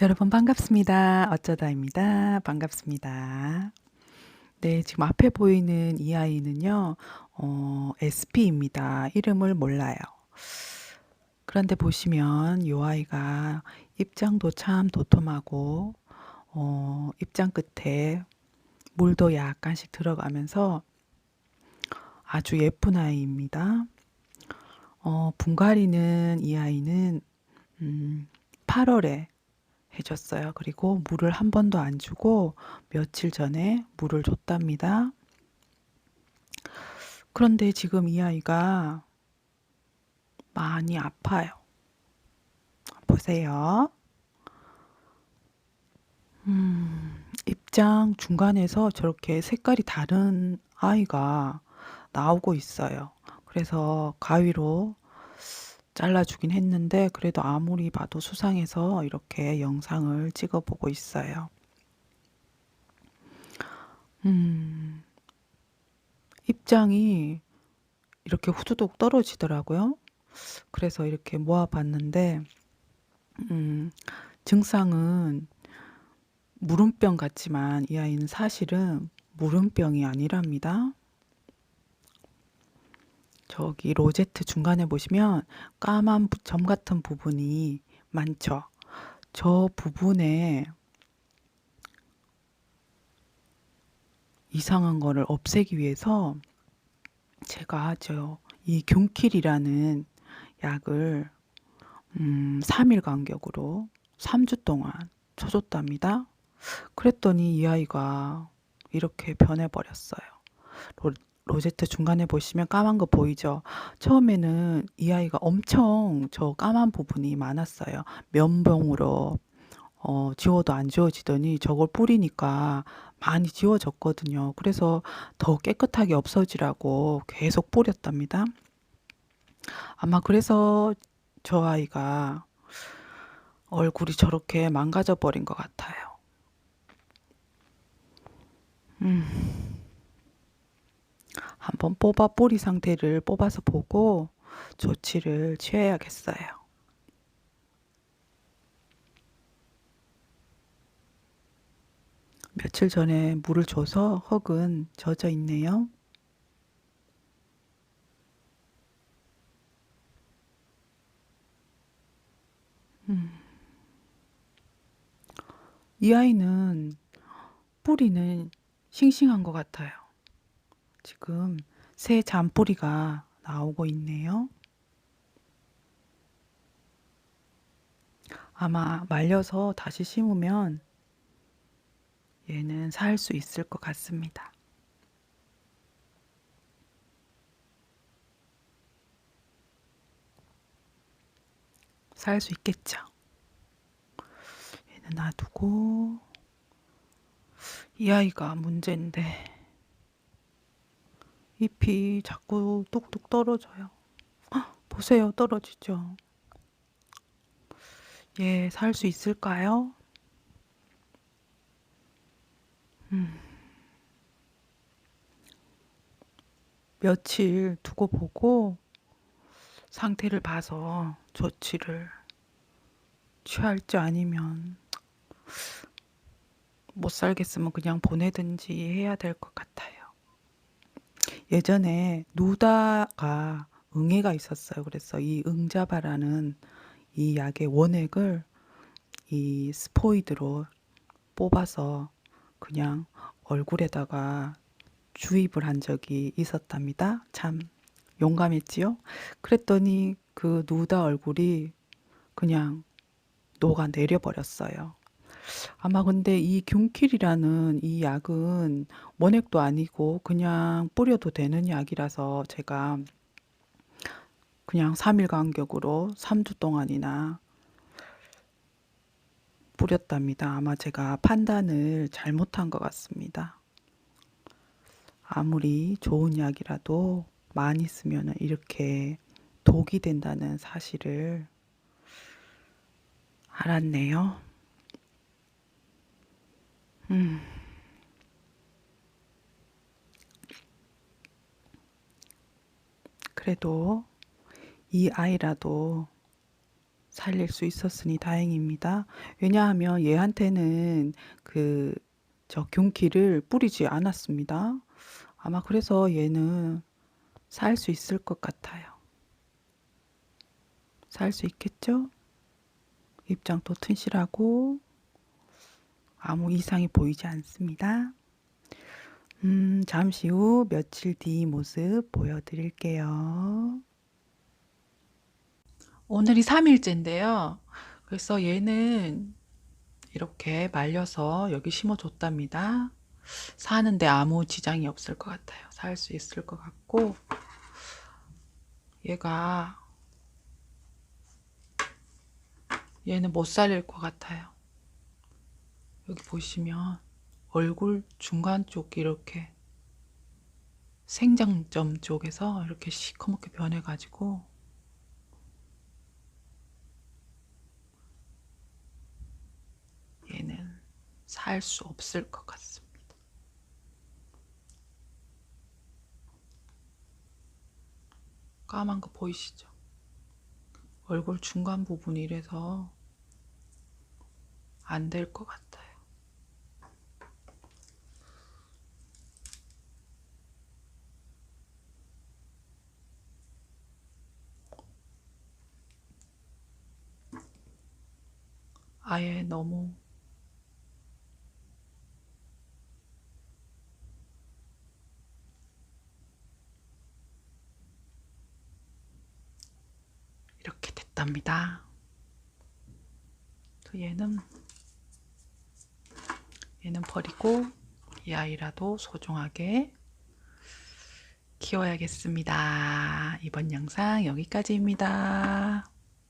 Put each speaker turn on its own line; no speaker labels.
여러분 반갑습니다. 어쩌다입니다. 반갑습니다. 네, 지금 앞에 보이는 이 아이는요, 어, SP입니다. 이름을 몰라요. 그런데 보시면 이 아이가 입장도 참 도톰하고, 어, 입장 끝에 물도 약간씩 들어가면서 아주 예쁜 아이입니다. 어, 분갈이는 이 아이는 음, 8월에 해줬어요. 그리고 물을 한 번도 안 주고 며칠 전에 물을 줬답니다. 그런데 지금 이 아이가 많이 아파요. 보세요. 음, 입장 중간에서 저렇게 색깔이 다른 아이가 나오고 있어요. 그래서 가위로 잘라주긴 했는데 그래도 아무리 봐도 수상해서 이렇게 영상을 찍어보고 있어요. 음, 입장이 이렇게 후두둑 떨어지더라고요. 그래서 이렇게 모아봤는데, 음, 증상은 물음병 같지만 이 아이는 사실은 물음병이 아니랍니다. 저기 로제트 중간에 보시면 까만 점 같은 부분이 많죠. 저 부분에 이상한 거를 없애기 위해서 제가 저이 균킬이라는 약을 음, 3일 간격으로 3주 동안 쳐줬답니다. 그랬더니 이 아이가 이렇게 변해버렸어요. 로제트 중간에 보시면 까만 거 보이죠? 처음에는 이 아이가 엄청 저 까만 부분이 많았어요. 면봉으로 어, 지워도 안 지워지더니 저걸 뿌리니까 많이 지워졌거든요. 그래서 더 깨끗하게 없어지라고 계속 뿌렸답니다. 아마 그래서 저 아이가 얼굴이 저렇게 망가져 버린 것 같아요. 음. 한번 뽑아 뿌리 상태를 뽑아서 보고 조치를 취해야겠어요. 며칠 전에 물을 줘서 흙은 젖어 있네요. 음. 이 아이는 뿌리는 싱싱한 것 같아요. 지금 새 잔뿌리가 나오고 있네요. 아마 말려서 다시 심으면 얘는 살 수 있을 것 같습니다. 살 수 있겠죠. 얘는 놔두고 이 아이가 문제인데 잎이 자꾸 뚝뚝 떨어져요. 보세요, 떨어지죠. 예, 살 수 있을까요? 음. 며칠 두고 보고 상태를 봐서 조치를 취할지 아니면 못 살겠으면 그냥 보내든지 해야 될 것 같아요. 예전에 누다가 응애가 있었어요. 그래서 이 응자바라는 이 약의 원액을 이 스포이드로 뽑아서 그냥 얼굴에다가 주입을 한 적이 있었답니다. 참 용감했지요. 그랬더니 그 누다 얼굴이 그냥 녹아 내려버렸어요. 아마 근데 이 균킬이라는 이 약은 원액도 아니고 그냥 뿌려도 되는 약이라서 제가 그냥 3일 간격으로 3주 동안이나 뿌렸답니다. 아마 제가 판단을 잘못한 것 같습니다. 아무리 좋은 약이라도 많이 쓰면 이렇게 독이 된다는 사실을 알았네요. 음. 그래도 이 아이라도 살릴 수 있었으니 다행입니다. 왜냐하면 얘한테는 그저 균기를 뿌리지 않았습니다. 아마 그래서 얘는 살 수 있을 것 같아요. 살 수 있겠죠? 입장도 튼실하고 아무 이상이 보이지 않습니다. 음, 잠시 후 며칠 뒤 모습 보여드릴게요. 오늘이 3일째인데요. 그래서 얘는 이렇게 말려서 여기 심어줬답니다. 사는데 아무 지장이 없을 것 같아요. 살 수 있을 것 같고, 얘가, 얘는 못 살릴 것 같아요. 여기 보시면 얼굴 중간 쪽 이렇게 생장점 쪽에서 이렇게 시커멓게 변해가지고 얘는 살 수 없을 것 같습니다. 까만 거 보이시죠? 얼굴 중간 부분이 이래서 안 될 것 같아요. 아예 너무 이렇게 됐답니다. 또 얘는 얘는 버리고 이 아이라도 소중하게 키워야겠습니다. 이번 영상 여기까지입니다.